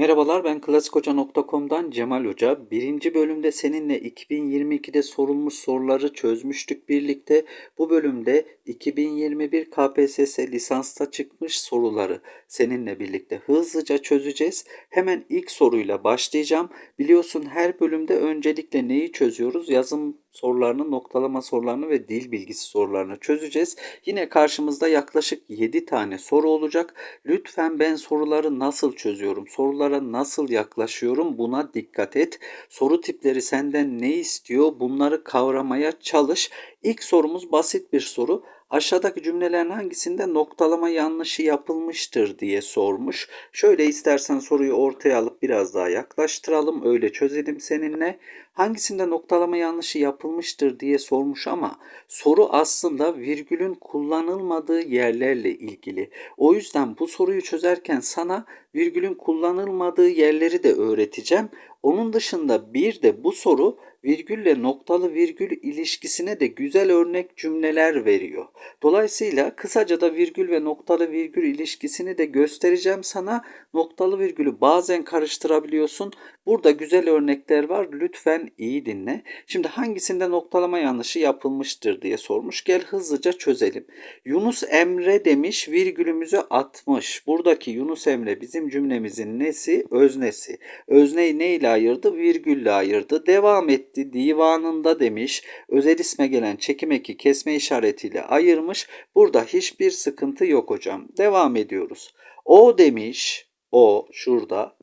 Merhabalar ben klasikhoca.com'dan Cemal Hoca. Birinci bölümde seninle 2022'de sorulmuş soruları çözmüştük birlikte. Bu bölümde 2021 KPSS lisansta çıkmış soruları seninle birlikte hızlıca çözeceğiz. Hemen ilk soruyla başlayacağım. Biliyorsun her bölümde öncelikle neyi çözüyoruz? Yazım sorularını, noktalama sorularını ve dil bilgisi sorularını çözeceğiz. Yine karşımızda yaklaşık 7 tane soru olacak. Lütfen ben soruları nasıl çözüyorum, sorulara nasıl yaklaşıyorum buna dikkat et. Soru tipleri senden ne istiyor bunları kavramaya çalış. İlk sorumuz basit bir soru. Aşağıdaki cümlelerin hangisinde noktalama yanlışı yapılmıştır diye sormuş. Şöyle istersen soruyu ortaya alıp biraz daha yaklaştıralım. Öyle çözelim seninle. Hangisinde noktalama yanlışı yapılmıştır diye sormuş ama soru aslında virgülün kullanılmadığı yerlerle ilgili. O yüzden bu soruyu çözerken sana virgülün kullanılmadığı yerleri de öğreteceğim. Onun dışında bir de bu soru virgülle noktalı virgül ilişkisine de güzel örnek cümleler veriyor. Dolayısıyla kısaca da virgül ve noktalı virgül ilişkisini de göstereceğim sana. Noktalı virgülü bazen karıştırabiliyorsun. Burada güzel örnekler var. Lütfen iyi dinle. Şimdi hangisinde noktalama yanlışı yapılmıştır diye sormuş. Gel hızlıca çözelim. Yunus Emre demiş virgülümüzü atmış. Buradaki Yunus Emre bizim cümlemizin nesi? Öznesi. Özneyi ne ile ayırdı? Virgülle ayırdı. Devam etti. Divanında demiş. Özel isme gelen çekim eki kesme işaretiyle ayırmış. Burada hiçbir sıkıntı yok hocam. Devam ediyoruz. O demiş. O şurada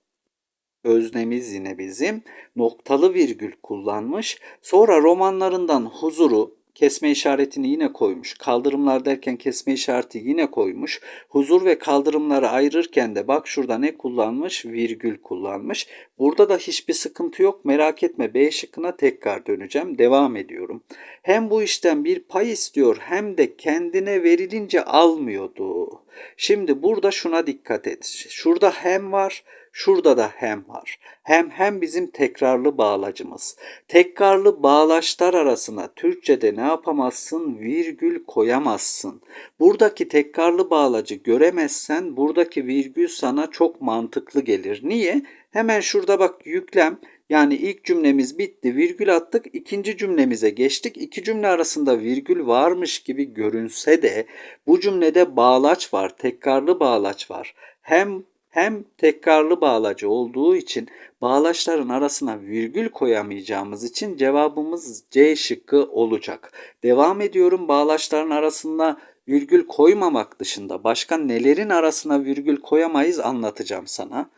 öznemiz yine bizim noktalı virgül kullanmış. Sonra romanlarından huzuru kesme işaretini yine koymuş. Kaldırımlar derken kesme işareti yine koymuş. Huzur ve kaldırımları ayırırken de bak şurada ne kullanmış? Virgül kullanmış. Burada da hiçbir sıkıntı yok. Merak etme B şıkkına tekrar döneceğim. Devam ediyorum. Hem bu işten bir pay istiyor hem de kendine verilince almıyordu. Şimdi burada şuna dikkat et. Şurada hem var. Şurada da hem var. Hem hem bizim tekrarlı bağlacımız. Tekrarlı bağlaçlar arasına Türkçe'de ne yapamazsın? Virgül koyamazsın. Buradaki tekrarlı bağlacı göremezsen buradaki virgül sana çok mantıklı gelir. Niye? Hemen şurada bak yüklem yani ilk cümlemiz bitti, virgül attık, ikinci cümlemize geçtik. İki cümle arasında virgül varmış gibi görünse de bu cümlede bağlaç var, tekrarlı bağlaç var. Hem hem tekrarlı bağlacı olduğu için bağlaçların arasına virgül koyamayacağımız için cevabımız C şıkkı olacak. Devam ediyorum bağlaçların arasında virgül koymamak dışında başka nelerin arasına virgül koyamayız anlatacağım sana.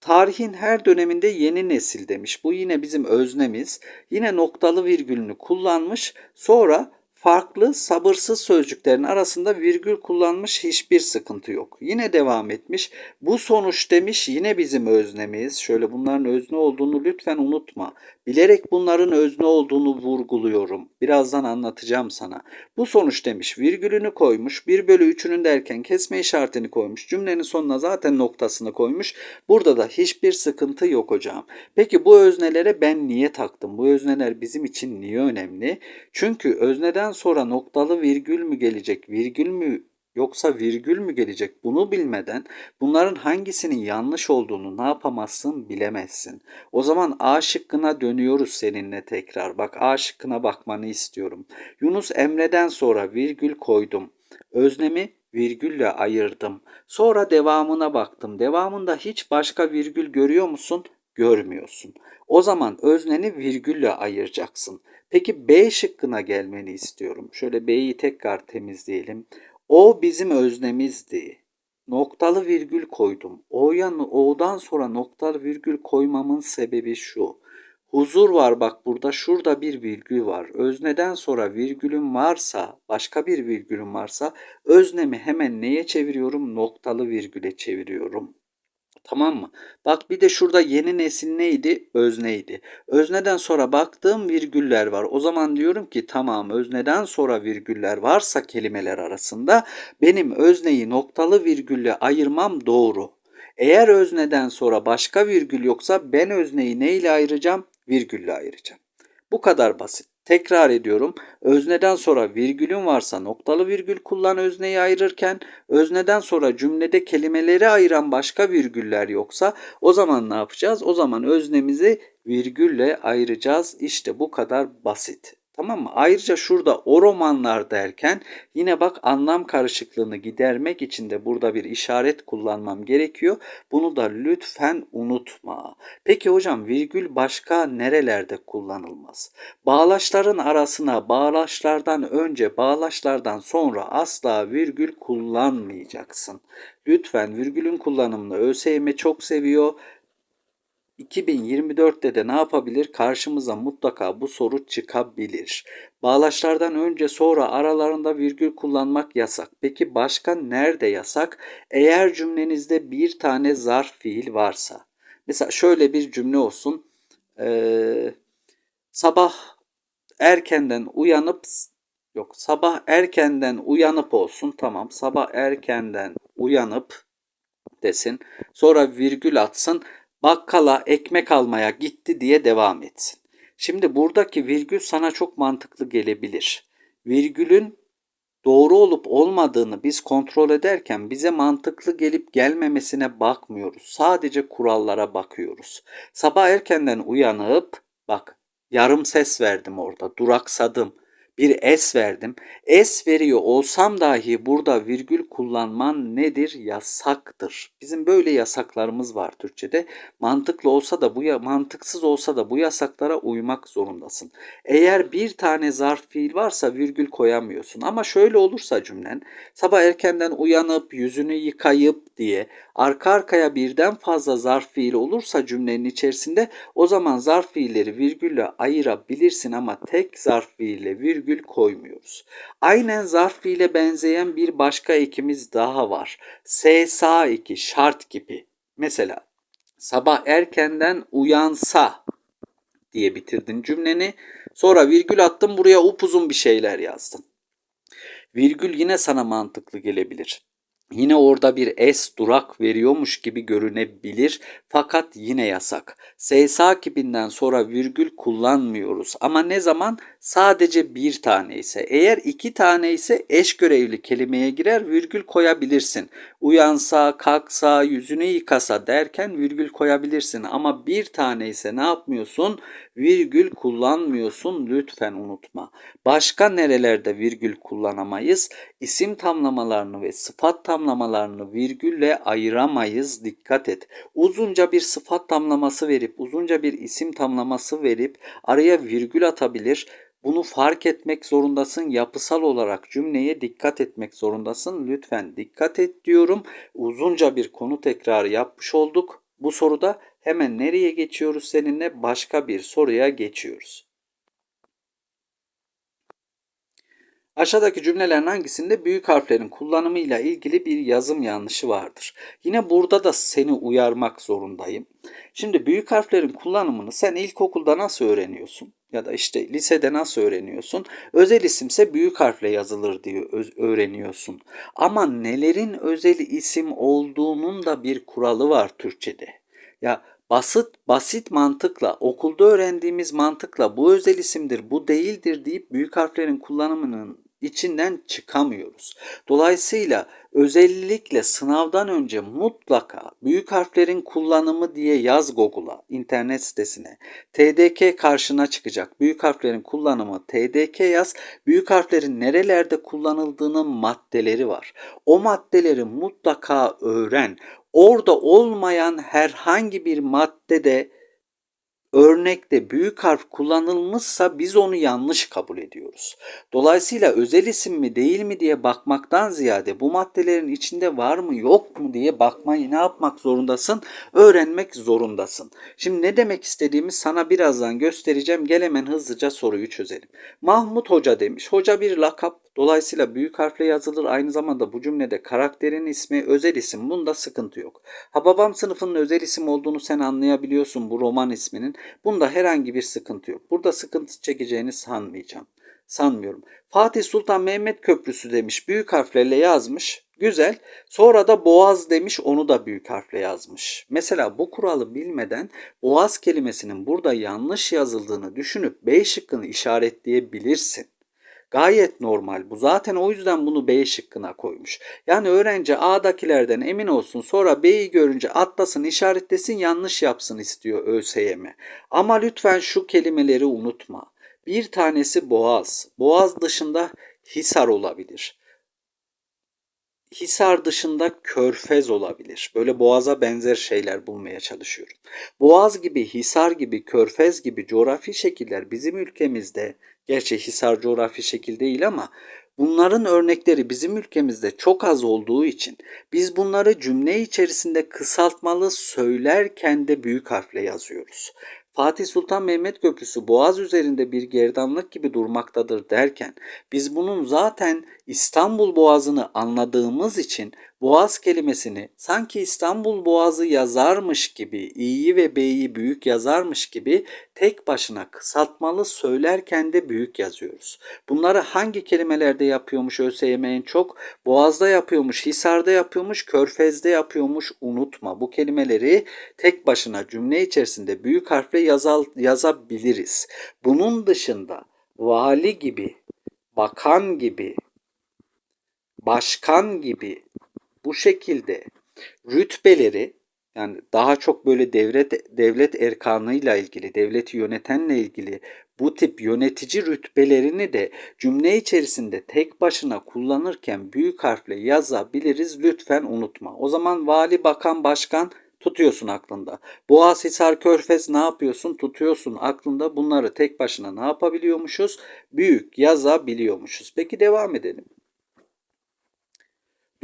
Tarihin her döneminde yeni nesil demiş. Bu yine bizim öznemiz. Yine noktalı virgülünü kullanmış. Sonra farklı sabırsız sözcüklerin arasında virgül kullanmış hiçbir sıkıntı yok. Yine devam etmiş. Bu sonuç demiş yine bizim öznemiz. Şöyle bunların özne olduğunu lütfen unutma. Bilerek bunların özne olduğunu vurguluyorum. Birazdan anlatacağım sana. Bu sonuç demiş virgülünü koymuş. 1 bölü 3'ünün derken kesme işaretini koymuş. Cümlenin sonuna zaten noktasını koymuş. Burada da hiçbir sıkıntı yok hocam. Peki bu öznelere ben niye taktım? Bu özneler bizim için niye önemli? Çünkü özneden sonra noktalı virgül mü gelecek, virgül mü yoksa virgül mü gelecek bunu bilmeden bunların hangisinin yanlış olduğunu ne yapamazsın bilemezsin. O zaman A şıkkına dönüyoruz seninle tekrar. Bak A şıkkına bakmanı istiyorum. Yunus Emre'den sonra virgül koydum. Öznemi virgülle ayırdım. Sonra devamına baktım. Devamında hiç başka virgül görüyor musun? Görmüyorsun. O zaman özneni virgülle ayıracaksın. Peki B şıkkına gelmeni istiyorum. Şöyle B'yi tekrar temizleyelim. O bizim öznemizdi. Noktalı virgül koydum. O'ya O'dan sonra noktalı virgül koymamın sebebi şu. Huzur var bak burada şurada bir virgül var. Özneden sonra virgülüm varsa, başka bir virgülüm varsa öznemi hemen neye çeviriyorum? Noktalı virgüle çeviriyorum. Tamam mı? Bak bir de şurada yeni nesil neydi? Özneydi. Özneden sonra baktığım virgüller var. O zaman diyorum ki tamam özneden sonra virgüller varsa kelimeler arasında benim özneyi noktalı virgülle ayırmam doğru. Eğer özneden sonra başka virgül yoksa ben özneyi neyle ayıracağım? Virgülle ayıracağım. Bu kadar basit. Tekrar ediyorum. Özneden sonra virgülün varsa noktalı virgül kullan özneyi ayırırken özneden sonra cümlede kelimeleri ayıran başka virgüller yoksa o zaman ne yapacağız? O zaman öznemizi virgülle ayıracağız. İşte bu kadar basit. Tamam mı? Ayrıca şurada o romanlar derken yine bak anlam karışıklığını gidermek için de burada bir işaret kullanmam gerekiyor. Bunu da lütfen unutma. Peki hocam virgül başka nerelerde kullanılmaz? Bağlaçların arasına bağlaçlardan önce bağlaçlardan sonra asla virgül kullanmayacaksın. Lütfen virgülün kullanımını ÖSYM çok seviyor. 2024'te de ne yapabilir? Karşımıza mutlaka bu soru çıkabilir. Bağlaçlardan önce sonra aralarında virgül kullanmak yasak. Peki başka nerede yasak? Eğer cümlenizde bir tane zarf fiil varsa. Mesela şöyle bir cümle olsun. Ee, sabah erkenden uyanıp yok sabah erkenden uyanıp olsun tamam sabah erkenden uyanıp desin sonra virgül atsın bakkala ekmek almaya gitti diye devam etsin. Şimdi buradaki virgül sana çok mantıklı gelebilir. Virgülün doğru olup olmadığını biz kontrol ederken bize mantıklı gelip gelmemesine bakmıyoruz. Sadece kurallara bakıyoruz. Sabah erkenden uyanıp bak yarım ses verdim orada duraksadım bir es verdim. Es veriyor olsam dahi burada virgül kullanman nedir? Yasaktır. Bizim böyle yasaklarımız var Türkçe'de. Mantıklı olsa da bu ya mantıksız olsa da bu yasaklara uymak zorundasın. Eğer bir tane zarf fiil varsa virgül koyamıyorsun. Ama şöyle olursa cümlen sabah erkenden uyanıp yüzünü yıkayıp diye arka arkaya birden fazla zarf fiil olursa cümlenin içerisinde o zaman zarf fiilleri virgülle ayırabilirsin ama tek zarf fiille virgül koymuyoruz. Aynen zarf fiile benzeyen bir başka ekimiz daha var. SSA 2 şart gibi. Mesela sabah erkenden uyansa diye bitirdin cümleni. Sonra virgül attın buraya upuzun bir şeyler yazdın. Virgül yine sana mantıklı gelebilir. Yine orada bir S durak veriyormuş gibi görünebilir fakat yine yasak. SSA kipinden sonra virgül kullanmıyoruz ama ne zaman? Sadece bir tane ise. Eğer iki tane ise eş görevli kelimeye girer virgül koyabilirsin. Uyansa, kalksa, yüzünü yıkasa derken virgül koyabilirsin ama bir tane ise ne yapmıyorsun? Virgül kullanmıyorsun lütfen unutma. Başka nerelerde virgül kullanamayız? İsim tamlamalarını ve sıfat tamlamalarını virgülle ayıramayız. Dikkat et. Uzunca bir sıfat tamlaması verip, uzunca bir isim tamlaması verip araya virgül atabilir. Bunu fark etmek zorundasın. Yapısal olarak cümleye dikkat etmek zorundasın. Lütfen dikkat et diyorum. Uzunca bir konu tekrar yapmış olduk. Bu soruda hemen nereye geçiyoruz seninle? Başka bir soruya geçiyoruz. Aşağıdaki cümlelerin hangisinde büyük harflerin kullanımıyla ilgili bir yazım yanlışı vardır? Yine burada da seni uyarmak zorundayım. Şimdi büyük harflerin kullanımını sen ilkokulda nasıl öğreniyorsun? Ya da işte lisede nasıl öğreniyorsun? Özel isimse büyük harfle yazılır diye öğreniyorsun. Ama nelerin özel isim olduğunun da bir kuralı var Türkçe'de. Ya basit basit mantıkla okulda öğrendiğimiz mantıkla bu özel isimdir bu değildir deyip büyük harflerin kullanımının içinden çıkamıyoruz. Dolayısıyla özellikle sınavdan önce mutlaka büyük harflerin kullanımı diye yaz Google'a, internet sitesine. TDK karşına çıkacak. Büyük harflerin kullanımı TDK yaz. Büyük harflerin nerelerde kullanıldığının maddeleri var. O maddeleri mutlaka öğren. Orada olmayan herhangi bir maddede örnekte büyük harf kullanılmışsa biz onu yanlış kabul ediyoruz. Dolayısıyla özel isim mi değil mi diye bakmaktan ziyade bu maddelerin içinde var mı yok mu diye bakmayı ne yapmak zorundasın? Öğrenmek zorundasın. Şimdi ne demek istediğimi sana birazdan göstereceğim. Gel hemen hızlıca soruyu çözelim. Mahmut Hoca demiş. Hoca bir lakap Dolayısıyla büyük harfle yazılır. Aynı zamanda bu cümlede karakterin ismi özel isim. Bunda sıkıntı yok. Ha babam sınıfının özel isim olduğunu sen anlayabiliyorsun bu roman isminin. Bunda herhangi bir sıkıntı yok. Burada sıkıntı çekeceğini sanmayacağım. Sanmıyorum. Fatih Sultan Mehmet Köprüsü demiş. Büyük harflerle yazmış. Güzel. Sonra da boğaz demiş onu da büyük harfle yazmış. Mesela bu kuralı bilmeden boğaz kelimesinin burada yanlış yazıldığını düşünüp B şıkkını işaretleyebilirsin. Gayet normal bu. Zaten o yüzden bunu B şıkkına koymuş. Yani öğrenci A'dakilerden emin olsun sonra B'yi görünce atlasın işaretlesin yanlış yapsın istiyor ÖSYM. Ama lütfen şu kelimeleri unutma. Bir tanesi boğaz. Boğaz dışında Hisar olabilir. Hisar dışında Körfez olabilir. Böyle Boğaz'a benzer şeyler bulmaya çalışıyorum. Boğaz gibi, Hisar gibi, Körfez gibi coğrafi şekiller bizim ülkemizde, gerçi Hisar coğrafi şekil değil ama bunların örnekleri bizim ülkemizde çok az olduğu için biz bunları cümle içerisinde kısaltmalı söylerken de büyük harfle yazıyoruz. Fatih Sultan Mehmet Köprüsü Boğaz üzerinde bir gerdanlık gibi durmaktadır derken biz bunun zaten İstanbul Boğazı'nı anladığımız için Boğaz kelimesini sanki İstanbul Boğazı yazarmış gibi, i'yi ve b'yi büyük yazarmış gibi tek başına kısaltmalı söylerken de büyük yazıyoruz. Bunları hangi kelimelerde yapıyormuş ÖSYM en çok? Boğaz'da yapıyormuş, Hisar'da yapıyormuş, Körfez'de yapıyormuş. Unutma bu kelimeleri tek başına cümle içerisinde büyük harfle yazal, yazabiliriz. Bunun dışında vali gibi, bakan gibi, başkan gibi bu şekilde rütbeleri yani daha çok böyle devlet devlet erkanıyla ilgili, devleti yönetenle ilgili bu tip yönetici rütbelerini de cümle içerisinde tek başına kullanırken büyük harfle yazabiliriz. Lütfen unutma. O zaman vali, bakan, başkan tutuyorsun aklında. Boğaz, Hisar, Körfez ne yapıyorsun? Tutuyorsun aklında. Bunları tek başına ne yapabiliyormuşuz? Büyük yazabiliyormuşuz. Peki devam edelim.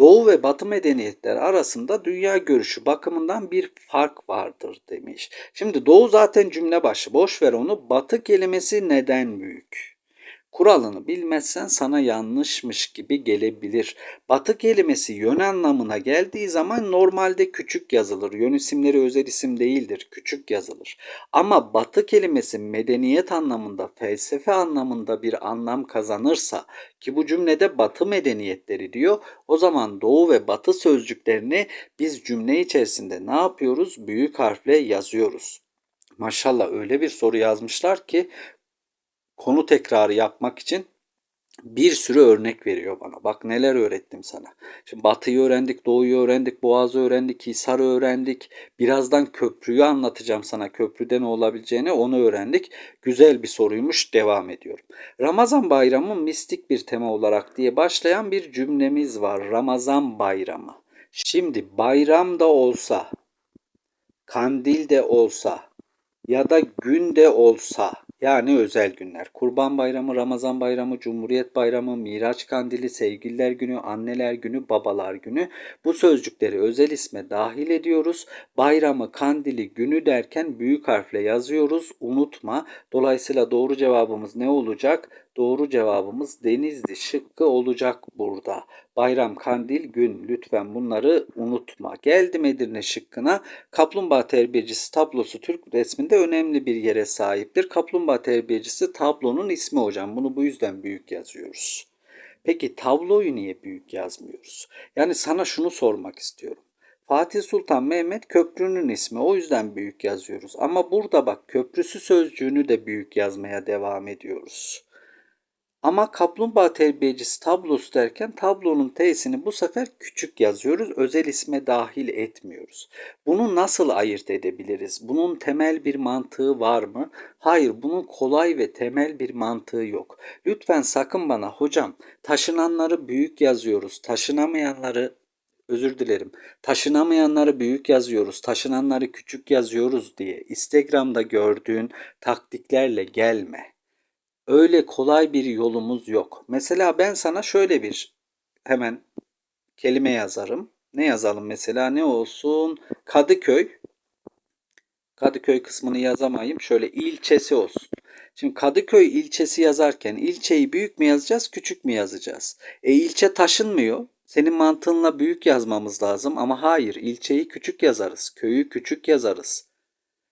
Doğu ve Batı medeniyetler arasında dünya görüşü bakımından bir fark vardır demiş. Şimdi Doğu zaten cümle başı. Boş ver onu. Batı kelimesi neden büyük? Kuralını bilmezsen sana yanlışmış gibi gelebilir. Batı kelimesi yön anlamına geldiği zaman normalde küçük yazılır. Yön isimleri özel isim değildir. Küçük yazılır. Ama batı kelimesi medeniyet anlamında, felsefe anlamında bir anlam kazanırsa ki bu cümlede batı medeniyetleri diyor. O zaman doğu ve batı sözcüklerini biz cümle içerisinde ne yapıyoruz? Büyük harfle yazıyoruz. Maşallah öyle bir soru yazmışlar ki konu tekrarı yapmak için bir sürü örnek veriyor bana. Bak neler öğrettim sana. Şimdi Batı'yı öğrendik, Doğu'yu öğrendik, Boğaz'ı öğrendik, Hisar'ı öğrendik. Birazdan köprüyü anlatacağım sana. Köprüde ne olabileceğini onu öğrendik. Güzel bir soruymuş. Devam ediyorum. Ramazan bayramı mistik bir tema olarak diye başlayan bir cümlemiz var. Ramazan bayramı. Şimdi bayram da olsa, kandil de olsa ya da gün de olsa yani özel günler. Kurban Bayramı, Ramazan Bayramı, Cumhuriyet Bayramı, Miraç Kandili, Sevgililer Günü, Anneler Günü, Babalar Günü. Bu sözcükleri özel isme dahil ediyoruz. Bayramı, kandili, günü derken büyük harfle yazıyoruz. Unutma. Dolayısıyla doğru cevabımız ne olacak? Doğru cevabımız Denizli şıkkı olacak burada. Bayram, kandil, gün lütfen bunları unutma. Geldim Edirne şıkkına. Kaplumbağa terbiyecisi tablosu Türk resminde önemli bir yere sahiptir. Kaplumbağa terbiyecisi tablonun ismi hocam. Bunu bu yüzden büyük yazıyoruz. Peki tabloyu niye büyük yazmıyoruz? Yani sana şunu sormak istiyorum. Fatih Sultan Mehmet köprünün ismi o yüzden büyük yazıyoruz. Ama burada bak köprüsü sözcüğünü de büyük yazmaya devam ediyoruz. Ama kaplumbağa terbiyecisi tablosu derken tablonun T'sini bu sefer küçük yazıyoruz. Özel isme dahil etmiyoruz. Bunu nasıl ayırt edebiliriz? Bunun temel bir mantığı var mı? Hayır, bunun kolay ve temel bir mantığı yok. Lütfen sakın bana hocam taşınanları büyük yazıyoruz, taşınamayanları özür dilerim. Taşınamayanları büyük yazıyoruz, taşınanları küçük yazıyoruz diye Instagram'da gördüğün taktiklerle gelme öyle kolay bir yolumuz yok. Mesela ben sana şöyle bir hemen kelime yazarım. Ne yazalım mesela ne olsun? Kadıköy. Kadıköy kısmını yazamayayım. Şöyle ilçesi olsun. Şimdi Kadıköy ilçesi yazarken ilçeyi büyük mü yazacağız, küçük mü yazacağız? E ilçe taşınmıyor. Senin mantığınla büyük yazmamız lazım ama hayır ilçeyi küçük yazarız, köyü küçük yazarız.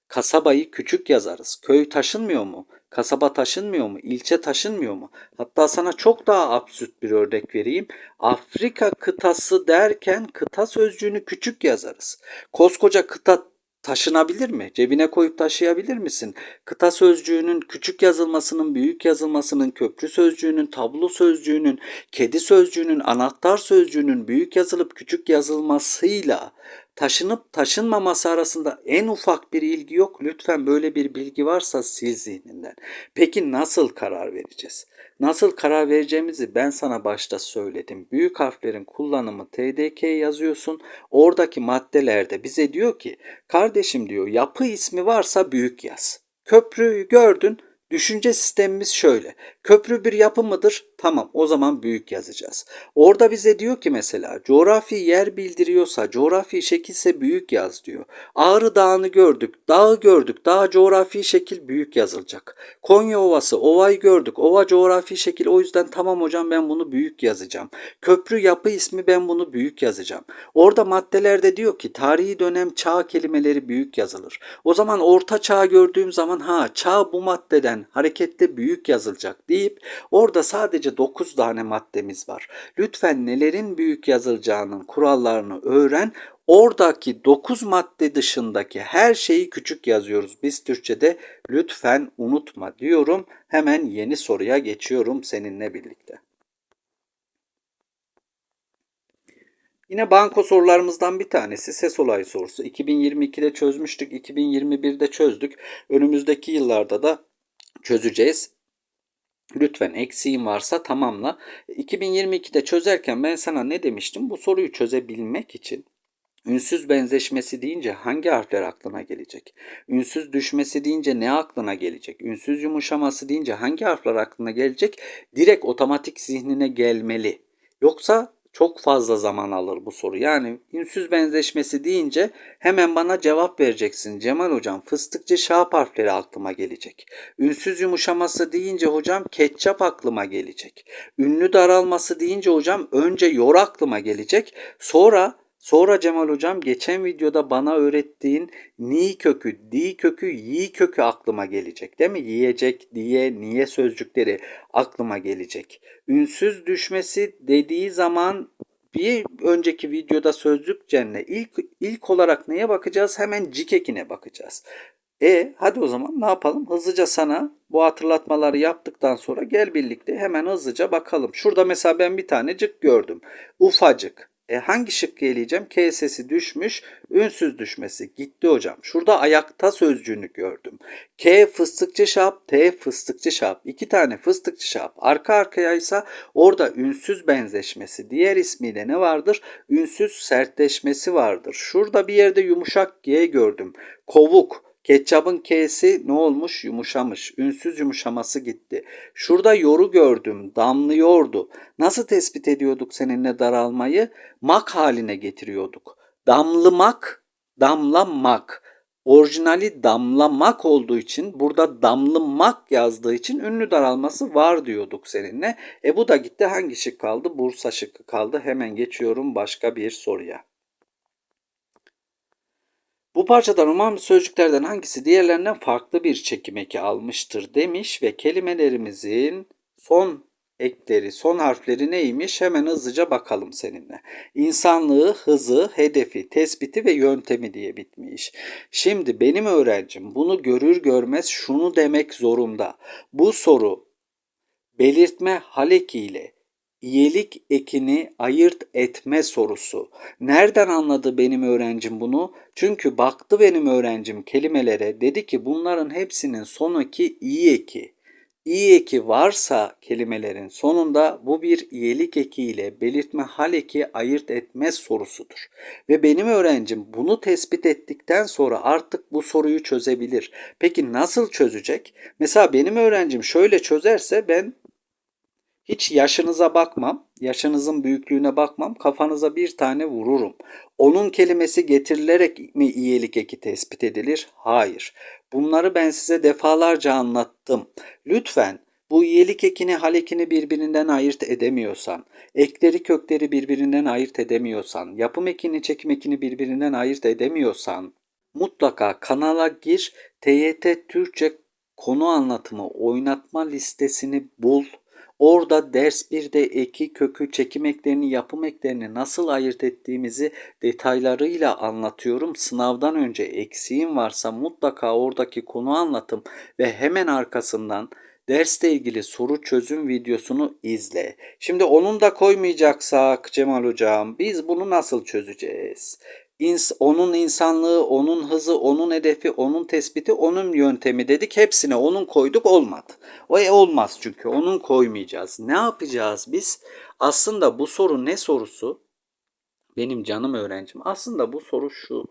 Kasabayı küçük yazarız. Köy taşınmıyor mu? Kasaba taşınmıyor mu? İlçe taşınmıyor mu? Hatta sana çok daha absürt bir örnek vereyim. Afrika kıtası derken kıta sözcüğünü küçük yazarız. Koskoca kıta taşınabilir mi? Cebine koyup taşıyabilir misin? Kıta sözcüğünün küçük yazılmasının, büyük yazılmasının, köprü sözcüğünün, tablo sözcüğünün, kedi sözcüğünün, anahtar sözcüğünün büyük yazılıp küçük yazılmasıyla taşınıp taşınmaması arasında en ufak bir ilgi yok. Lütfen böyle bir bilgi varsa sil zihninden. Peki nasıl karar vereceğiz? Nasıl karar vereceğimizi ben sana başta söyledim. Büyük harflerin kullanımı TDK yazıyorsun. Oradaki maddelerde bize diyor ki kardeşim diyor yapı ismi varsa büyük yaz. Köprüyü gördün. Düşünce sistemimiz şöyle. Köprü bir yapı mıdır? Tamam o zaman büyük yazacağız. Orada bize diyor ki mesela coğrafi yer bildiriyorsa, coğrafi şekilse büyük yaz diyor. Ağrı Dağı'nı gördük, dağı gördük, dağ coğrafi şekil büyük yazılacak. Konya Ovası, ovayı gördük, ova coğrafi şekil o yüzden tamam hocam ben bunu büyük yazacağım. Köprü yapı ismi ben bunu büyük yazacağım. Orada maddelerde diyor ki tarihi dönem çağ kelimeleri büyük yazılır. O zaman orta çağ gördüğüm zaman ha çağ bu maddeden hareketle büyük yazılacak deyip orada sadece 9 tane maddemiz var. Lütfen nelerin büyük yazılacağının kurallarını öğren. Oradaki 9 madde dışındaki her şeyi küçük yazıyoruz. Biz Türkçe'de lütfen unutma diyorum. Hemen yeni soruya geçiyorum seninle birlikte. Yine banko sorularımızdan bir tanesi ses olayı sorusu. 2022'de çözmüştük, 2021'de çözdük. Önümüzdeki yıllarda da çözeceğiz. Lütfen eksiğin varsa tamamla. 2022'de çözerken ben sana ne demiştim? Bu soruyu çözebilmek için Ünsüz benzeşmesi deyince hangi harfler aklına gelecek? Ünsüz düşmesi deyince ne aklına gelecek? Ünsüz yumuşaması deyince hangi harfler aklına gelecek? Direkt otomatik zihnine gelmeli. Yoksa çok fazla zaman alır bu soru. Yani ünsüz benzeşmesi deyince hemen bana cevap vereceksin. Cemal hocam fıstıkçı şap harfleri aklıma gelecek. Ünsüz yumuşaması deyince hocam ketçap aklıma gelecek. Ünlü daralması deyince hocam önce yor aklıma gelecek. Sonra Sonra Cemal hocam geçen videoda bana öğrettiğin ni kökü, di kökü, yi kökü aklıma gelecek. Değil mi? Yiyecek, diye, niye sözcükleri aklıma gelecek. Ünsüz düşmesi dediği zaman bir önceki videoda sözlük cenne ilk ilk olarak neye bakacağız? Hemen cik ekine bakacağız. E hadi o zaman ne yapalım? Hızlıca sana bu hatırlatmaları yaptıktan sonra gel birlikte hemen hızlıca bakalım. Şurada mesela ben bir tane cık gördüm. Ufacık. E hangi şıkkı eleyeceğim? K sesi düşmüş, ünsüz düşmesi. Gitti hocam. Şurada ayakta sözcüğünü gördüm. K fıstıkçı şap, T fıstıkçı şap. İki tane fıstıkçı şap. Arka arkayaysa orada ünsüz benzeşmesi. Diğer ismiyle ne vardır? Ünsüz sertleşmesi vardır. Şurada bir yerde yumuşak G gördüm. Kovuk. Ketçabın K'si ne olmuş? Yumuşamış. Ünsüz yumuşaması gitti. Şurada yoru gördüm. Damlıyordu. Nasıl tespit ediyorduk seninle daralmayı? Mak haline getiriyorduk. Damlımak, damlamak. Orijinali damlamak olduğu için burada damlımak yazdığı için ünlü daralması var diyorduk seninle. E bu da gitti. Hangi şık kaldı? Bursa şıkkı kaldı. Hemen geçiyorum başka bir soruya. Bu parçada roman sözcüklerden hangisi diğerlerinden farklı bir çekim eki almıştır demiş ve kelimelerimizin son ekleri, son harfleri neymiş? Hemen hızlıca bakalım seninle. İnsanlığı, hızı, hedefi, tespiti ve yöntemi diye bitmiş. Şimdi benim öğrencim bunu görür görmez şunu demek zorunda. Bu soru belirtme halekiyle iyilik ekini ayırt etme sorusu. Nereden anladı benim öğrencim bunu? Çünkü baktı benim öğrencim kelimelere dedi ki bunların hepsinin son eki iyi eki. İyi eki varsa kelimelerin sonunda bu bir iyilik eki ile belirtme hal eki ayırt etme sorusudur. Ve benim öğrencim bunu tespit ettikten sonra artık bu soruyu çözebilir. Peki nasıl çözecek? Mesela benim öğrencim şöyle çözerse ben hiç yaşınıza bakmam, yaşınızın büyüklüğüne bakmam, kafanıza bir tane vururum. Onun kelimesi getirilerek mi iyilik eki tespit edilir? Hayır. Bunları ben size defalarca anlattım. Lütfen bu iyilik ekini hal ekini birbirinden ayırt edemiyorsan, ekleri kökleri birbirinden ayırt edemiyorsan, yapım ekini çekim ekini birbirinden ayırt edemiyorsan, mutlaka kanala gir. TYT Türkçe konu anlatımı oynatma listesini bul. Orada ders 1'de eki, kökü, çekim eklerini, yapım eklerini nasıl ayırt ettiğimizi detaylarıyla anlatıyorum. Sınavdan önce eksiğin varsa mutlaka oradaki konu anlatım ve hemen arkasından dersle ilgili soru çözüm videosunu izle. Şimdi onun da koymayacaksak Cemal Hocam biz bunu nasıl çözeceğiz? İns onun insanlığı, onun hızı, onun hedefi, onun tespiti, onun yöntemi dedik. Hepsine onun koyduk olmadı. O e, olmaz çünkü onun koymayacağız. Ne yapacağız biz? Aslında bu soru ne sorusu? Benim canım öğrencim. Aslında bu soru şu.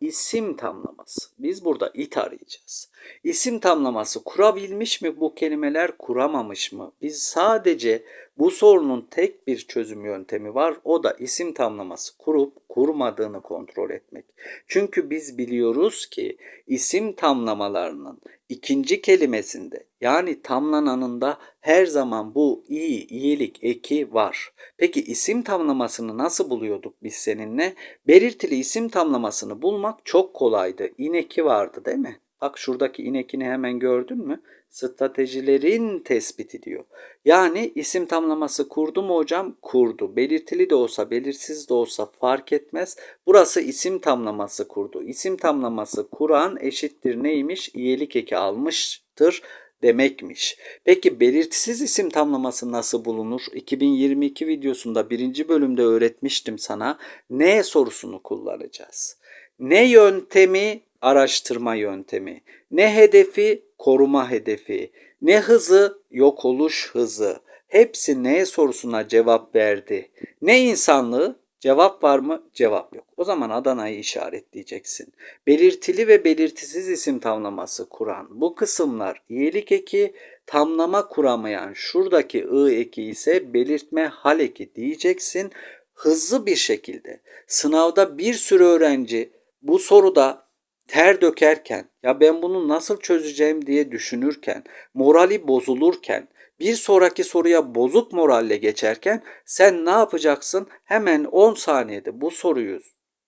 İsim tamlaması. Biz burada it arayacağız. İsim tamlaması kurabilmiş mi bu kelimeler, kuramamış mı? Biz sadece bu sorunun tek bir çözüm yöntemi var. O da isim tamlaması kurup kurmadığını kontrol etmek. Çünkü biz biliyoruz ki isim tamlamalarının ikinci kelimesinde yani tamlananında her zaman bu iyi, iyilik eki var. Peki isim tamlamasını nasıl buluyorduk biz seninle? Belirtili isim tamlamasını bulmak çok kolaydı. İneki vardı değil mi? Bak şuradaki inekini hemen gördün mü? Stratejilerin tespiti diyor. Yani isim tamlaması kurdu mu hocam? Kurdu. Belirtili de olsa, belirsiz de olsa fark etmez. Burası isim tamlaması kurdu. İsim tamlaması kuran eşittir neymiş? İyelik eki almıştır demekmiş. Peki belirtisiz isim tamlaması nasıl bulunur? 2022 videosunda birinci bölümde öğretmiştim sana. Ne sorusunu kullanacağız? Ne yöntemi? Araştırma yöntemi. Ne hedefi? Koruma hedefi. Ne hızı? Yok oluş hızı. Hepsi ne sorusuna cevap verdi. Ne insanlığı? Cevap var mı? Cevap yok. O zaman Adana'yı işaretleyeceksin. Belirtili ve belirtisiz isim tamlaması kuran bu kısımlar iyilik eki, tamlama kuramayan şuradaki ı eki ise belirtme hal eki diyeceksin. Hızlı bir şekilde sınavda bir sürü öğrenci bu soruda ter dökerken ya ben bunu nasıl çözeceğim diye düşünürken, morali bozulurken, bir sonraki soruya bozuk moralle geçerken sen ne yapacaksın? Hemen 10 saniyede bu soruyu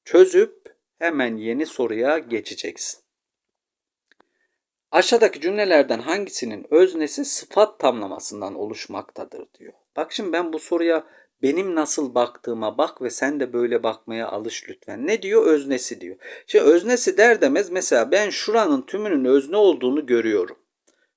çözüp hemen yeni soruya geçeceksin. Aşağıdaki cümlelerden hangisinin öznesi sıfat tamlamasından oluşmaktadır diyor. Bak şimdi ben bu soruya benim nasıl baktığıma bak ve sen de böyle bakmaya alış lütfen. Ne diyor? Öznesi diyor. Şimdi öznesi der demez mesela ben şuranın tümünün özne olduğunu görüyorum.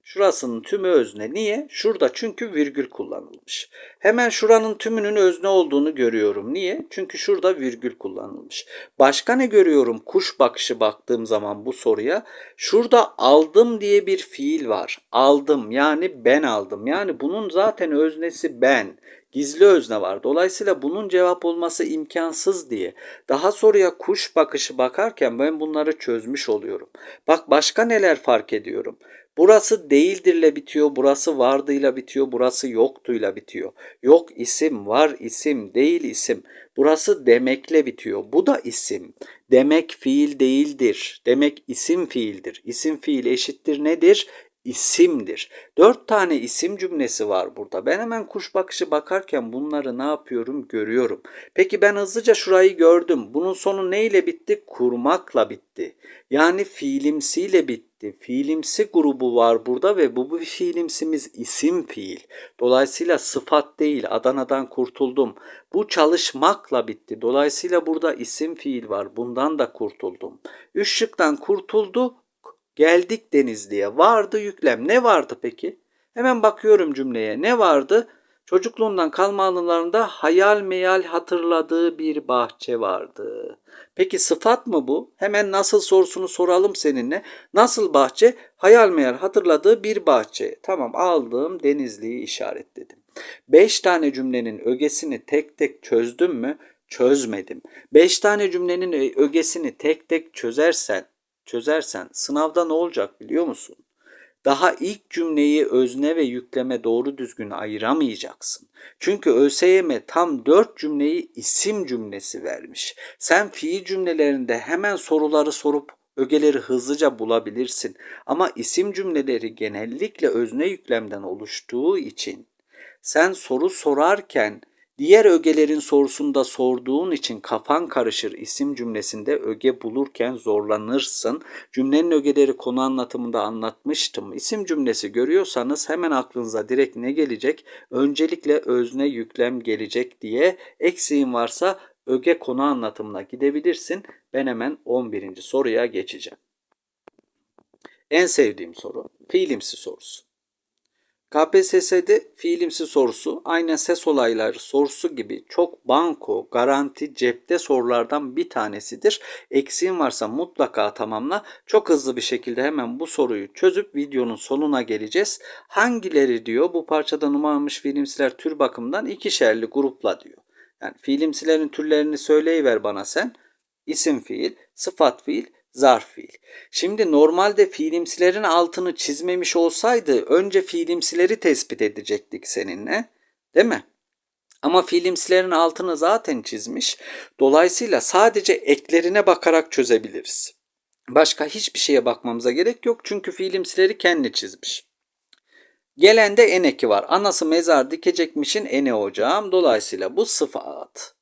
Şurasının tümü özne. Niye? Şurada çünkü virgül kullanılmış. Hemen şuranın tümünün özne olduğunu görüyorum. Niye? Çünkü şurada virgül kullanılmış. Başka ne görüyorum? Kuş bakışı baktığım zaman bu soruya. Şurada aldım diye bir fiil var. Aldım yani ben aldım. Yani bunun zaten öznesi ben. Gizli özne var. Dolayısıyla bunun cevap olması imkansız diye. Daha soruya kuş bakışı bakarken ben bunları çözmüş oluyorum. Bak başka neler fark ediyorum. Burası değildirle bitiyor, burası vardıyla bitiyor, burası yoktuyla bitiyor. Yok isim, var isim, değil isim. Burası demekle bitiyor. Bu da isim. Demek fiil değildir. Demek isim fiildir. İsim fiil eşittir nedir? İsimdir. Dört tane isim cümlesi var burada. Ben hemen kuş bakışı bakarken bunları ne yapıyorum görüyorum. Peki ben hızlıca şurayı gördüm. Bunun sonu neyle bitti? Kurmakla bitti. Yani fiilimsiyle bitti. Fiilimsi grubu var burada ve bu, bu fiilimsimiz isim fiil. Dolayısıyla sıfat değil. Adana'dan kurtuldum. Bu çalışmakla bitti. Dolayısıyla burada isim fiil var. Bundan da kurtuldum. Üç şıktan kurtuldu. Geldik Denizli'ye. Vardı yüklem. Ne vardı peki? Hemen bakıyorum cümleye. Ne vardı? Çocukluğundan kalma anılarında hayal meyal hatırladığı bir bahçe vardı. Peki sıfat mı bu? Hemen nasıl sorusunu soralım seninle. Nasıl bahçe? Hayal meyal hatırladığı bir bahçe. Tamam aldım Denizli'yi işaretledim. Beş tane cümlenin ögesini tek tek çözdüm mü? Çözmedim. Beş tane cümlenin ögesini tek tek çözersen çözersen sınavda ne olacak biliyor musun? Daha ilk cümleyi özne ve yükleme doğru düzgün ayıramayacaksın. Çünkü ÖSYM tam dört cümleyi isim cümlesi vermiş. Sen fiil cümlelerinde hemen soruları sorup ögeleri hızlıca bulabilirsin. Ama isim cümleleri genellikle özne yüklemden oluştuğu için sen soru sorarken Diğer ögelerin sorusunda sorduğun için kafan karışır isim cümlesinde öge bulurken zorlanırsın. Cümlenin ögeleri konu anlatımında anlatmıştım. İsim cümlesi görüyorsanız hemen aklınıza direkt ne gelecek? Öncelikle özne yüklem gelecek diye eksiğin varsa öge konu anlatımına gidebilirsin. Ben hemen 11. soruya geçeceğim. En sevdiğim soru fiilimsi sorusu. KPSS'de fiilimsi sorusu aynen ses olayları sorusu gibi çok banko, garanti, cepte sorulardan bir tanesidir. Eksiğin varsa mutlaka tamamla. Çok hızlı bir şekilde hemen bu soruyu çözüp videonun sonuna geleceğiz. Hangileri diyor bu parçada numaralanmış fiilimsiler tür bakımından ikişerli grupla diyor. Yani fiilimsilerin türlerini söyleyiver bana sen. İsim fiil, sıfat fiil, zarf fiil. Şimdi normalde fiilimsilerin altını çizmemiş olsaydı önce fiilimsileri tespit edecektik seninle. Değil mi? Ama fiilimsilerin altını zaten çizmiş. Dolayısıyla sadece eklerine bakarak çözebiliriz. Başka hiçbir şeye bakmamıza gerek yok çünkü fiilimsileri kendi çizmiş. Gelende en eki var. Anası mezar dikecekmişin ene hocam. Dolayısıyla bu sıfat.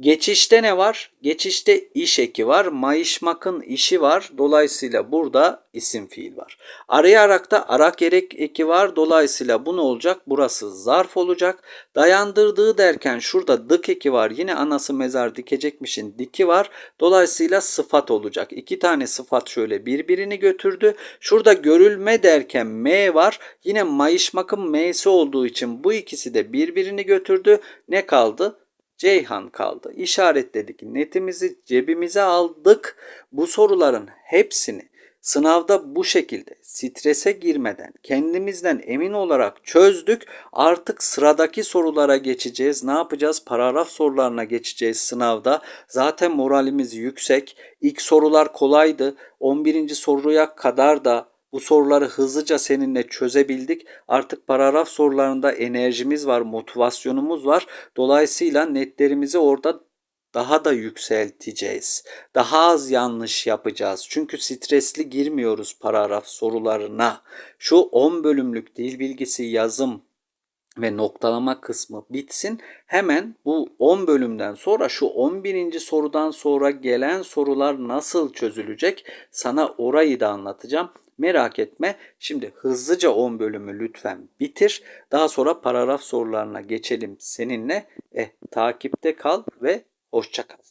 Geçişte ne var? Geçişte iş eki var. Mayışmakın işi var. Dolayısıyla burada isim fiil var. Arayarak da arak gerek eki var. Dolayısıyla bu ne olacak? Burası zarf olacak. Dayandırdığı derken şurada dık eki var. Yine anası mezar dikecekmişin diki var. Dolayısıyla sıfat olacak. İki tane sıfat şöyle birbirini götürdü. Şurada görülme derken m var. Yine mayışmakın m'si olduğu için bu ikisi de birbirini götürdü. Ne kaldı? Ceyhan kaldı. İşaretledik. Netimizi cebimize aldık. Bu soruların hepsini sınavda bu şekilde strese girmeden kendimizden emin olarak çözdük. Artık sıradaki sorulara geçeceğiz. Ne yapacağız? Paragraf sorularına geçeceğiz sınavda. Zaten moralimiz yüksek. İlk sorular kolaydı. 11. soruya kadar da bu soruları hızlıca seninle çözebildik. Artık paragraf sorularında enerjimiz var, motivasyonumuz var. Dolayısıyla netlerimizi orada daha da yükselteceğiz. Daha az yanlış yapacağız. Çünkü stresli girmiyoruz paragraf sorularına. Şu 10 bölümlük dil bilgisi yazım ve noktalama kısmı bitsin. Hemen bu 10 bölümden sonra şu 11. sorudan sonra gelen sorular nasıl çözülecek sana orayı da anlatacağım. Merak etme. Şimdi hızlıca 10 bölümü lütfen bitir. Daha sonra paragraf sorularına geçelim seninle. Eh, takipte kal ve hoşça kal.